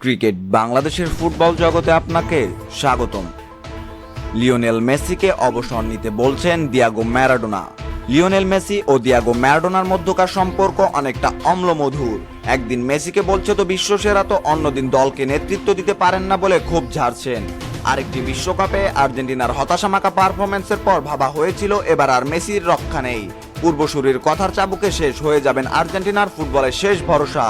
Cricket বাংলাদেশের football জগতে আপনাকে স্বাগতম। লিওনেল মেসিকে অবসর নিতে বলছেন দিয়াগো ম্যারাডোনা। লিওনেল মেসি ও দিয়াগো ম্যারাডোনার মধ্যকার সম্পর্ক অনেকটা অম্লমধুর। একদিন মেসিকে বলছে তো বিশ্বসেরা তো অন্যদিন দলকে নেতৃত্ব দিতে পারেন না বলে ক্ষোভ ঝাড়ছেন। আরেকটি বিশ্বকাপে আর্জেন্টিনার হতাশা হতাশামাকা পারফরমেন্সের পর ভাবা হয়েছিল, এবার আর মেসির রক্ষা নেই। পূর্বসূরির কথার চাবুকে শেষ হয়ে যাবেন আর্জেন্টিনার ফুটবলের শেষ ভরসা।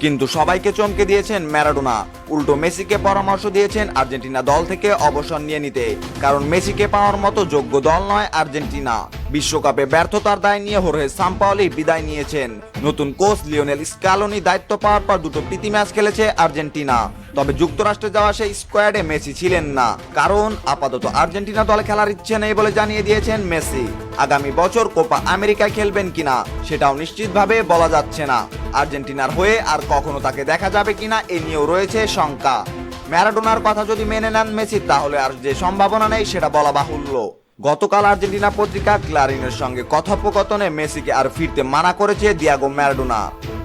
কিন্তু সবাইকে চমকে দিয়েছেন ম্যারাডোনা। উল্টো মেসিকে পরামর্শ দিয়েছেন আর্জেন্টিনা দল থেকে অবসর নিয়ে নিতে। কারণ মেসিকে পাওয়ার মতো যোগ্য দল নয় আর্জেন্টিনা। বিশ্বকাপে ব্যর্থতার দায় নিয়ে হোরহে সাম্পাওলি বিদায় নিয়েছেন। নতুন কোচ লিওনেল স্কালোনি দায়িত্ব পাওয়ার পর দুটো প্রীতি ম্যাচ খেলেছে আর্জেন্টিনা। তবে যুক্তরাষ্ট্রে যাওয়া সেই স্কোয়াডে মেসি ছিলেন না। কারণ আপাতত আর্জেন্টিনা দলে খেলার ইচ্ছে নেই বলে জানিয়ে দিয়েছেন মেসি। আগামী বছর কোপা আমেরিকায় খেলবেন কিনা, সেটাও নিশ্চিতভাবে বলা যাচ্ছে না। আর্জেন্টিনার হয়ে আর কখনো তাকে দেখা যাবে কিনা এ নিয়েও রয়েছে শঙ্কা। ম্যারাডোনার কথা যদি মেনে নেন মেসি, তাহলে আর যে সম্ভাবনা নেই সেটা বলা বাহুল্য। গতকাল আর্জেন্টিনা পত্রিকা ক্লারিনের সঙ্গে কথোপকথনে মেসিকে আর ফিরতে মানা করেছে দিয়াগো ম্যারাডোনা।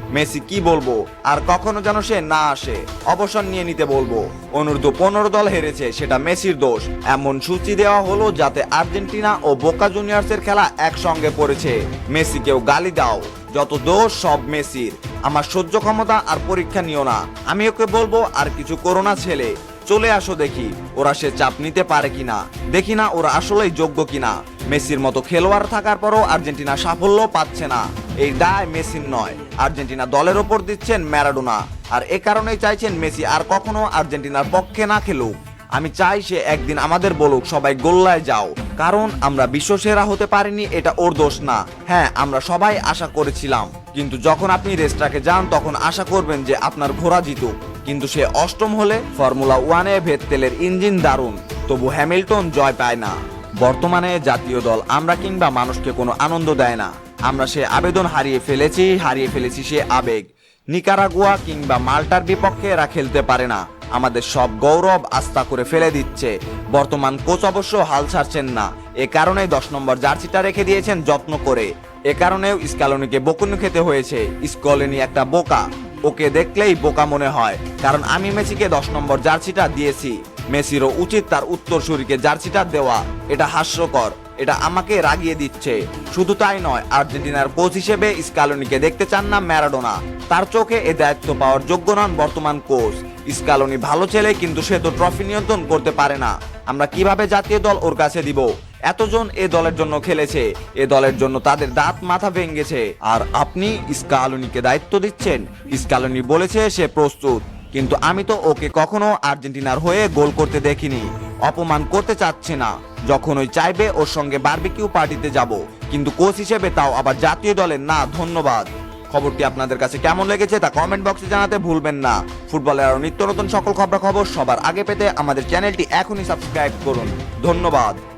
মেসি কি বলব? আর কখনো যেন সে না আসে, অবসর নিয়ে নিতে বলব। অনূর্ধ্ব পনেরো দল হেরেছে, সেটা মেসির দোষ। এমন সূচি দেওয়া হলো যাতে আর্জেন্টিনা ও বোকা জুনিয়র্সের খেলা একসঙ্গে পড়েছে। মেসিকেও গালি দাও। যত দোষ, সব মেসির। আমার সহ্য ক্ষমতা আর পরীক্ষা নিও না। আমি ওকে বলব, আর কিছু করোনা ছেলে। চলে আসো দেখি, ওরা সে চাপ নিতে পারে কিনা। দেখি না ওরা আসলেই যোগ্য কিনা। মেসির মতো খেলোয়াড় থাকার পরও আর্জেন্টিনা সাফল্য পাচ্ছে না। এই দায় মেসির নয়, আর্জেন্টিনা দলের ওপর দিচ্ছেন ম্যারাডোনা। আর এ কারণেই চাইছেন মেসি আর কখনো আর্জেন্টিনার পক্ষে না খেলুক। আমি চাই সে একদিন আমাদের বলুক, সবাই গোল্লায় যাও। কারণ আমরা বিশ্বসেরা হতে পারিনি, এটা ওর দোষ না। হ্যাঁ আমরা সবাই আশা করেছিলাম। কিন্তু যখন আপনি রেসটাকে যান, তখন আশা করবেন যে আপনার ঘোড়া জিতুক। কিন্তু সে অষ্টম হলে ফর্মুলা ওয়ানে ভেত্তেলের ইঞ্জিন দারুণ, তবু হ্যামিল্টন জয় পায় না। বর্তমানে জাতীয় দল আমরা কিংবা মানুষকে কোনো আনন্দ দেয় না। আমরা সে আবেদন হারিয়ে ফেলেছি হারিয়ে ফেলেছি সে আবেগ। নিকারাগুয়া কিংবা মাল্টার বিপক্ষে এরা খেলতে পারে না। আমাদের সব গৌরব আস্থা করে ফেলে দিচ্ছে। বর্তমান কোচ অবশ্য হাল ছাড়ছেন না। এ কারণেই দশ নম্বর জার্সিটা রেখে দিয়েছেন যত্ন করে। এ কারণেও স্কালনিকে বকুনি খেতে হয়েছে। স্কলেনি একটা বোকা। ওকে দেখলেই বোকা মনে হয়। কারণ আমি মেসিকে দশ নম্বর জার্সিটা দিয়েছি। মেসিরও উচিত তার উত্তরসূরিকে জার্সিটা দেওয়া। এটা হাস্যকর। এটা আমাকে রাগিয়ে দিচ্ছে। শুধু তাই নয়, আর্জেন্টিনার কোচ হিসেবে স্কালোনিকে দেখতে চান না ম্যারাডোনা। তার চোখে এ দায়িত্ব পাওয়ার যোগ্য নন বর্তমান কোচ। স্কালোনি ভালো ছেলে, কিন্তু সে তো ট্রফি নিয়ন্ত্রণ করতে পারে না। আমরা কীভাবে জাতীয় দল ওর কাছে দিব? এতজন এ দলের জন্য খেলেছে। এ দলের জন্য তাদের দাঁত মাথা ভেঙেছে। আর আপনি স্কালোনিকে দায়িত্ব দিচ্ছেন। স্কালোনি বলেছে সে প্রস্তুত। কিন্তু আমি তো ওকে কখনো আর্জেন্টিনার হয়ে গোল করতে দেখিনি। অপমান করতে চাচ্ছে না। যখন ওই চাইবে ওর সঙ্গে বারবিকিউ পার্টিতে যাব। কিন্তু কোচ হিসেবে তাও আবার জাতীয় দলের না, ধন্যবাদ। খবরটি আপনাদের কাছে কেমন লেগেছে তা কমেন্ট বক্সে জানাতে ভুলবেন না। ফুটবলের আরও নিত্য নতুন সকল খবরাখবর সবার আগে পেতে আমাদের চ্যানেলটি এখনই সাবস্ক্রাইব করুন। ধন্যবাদ।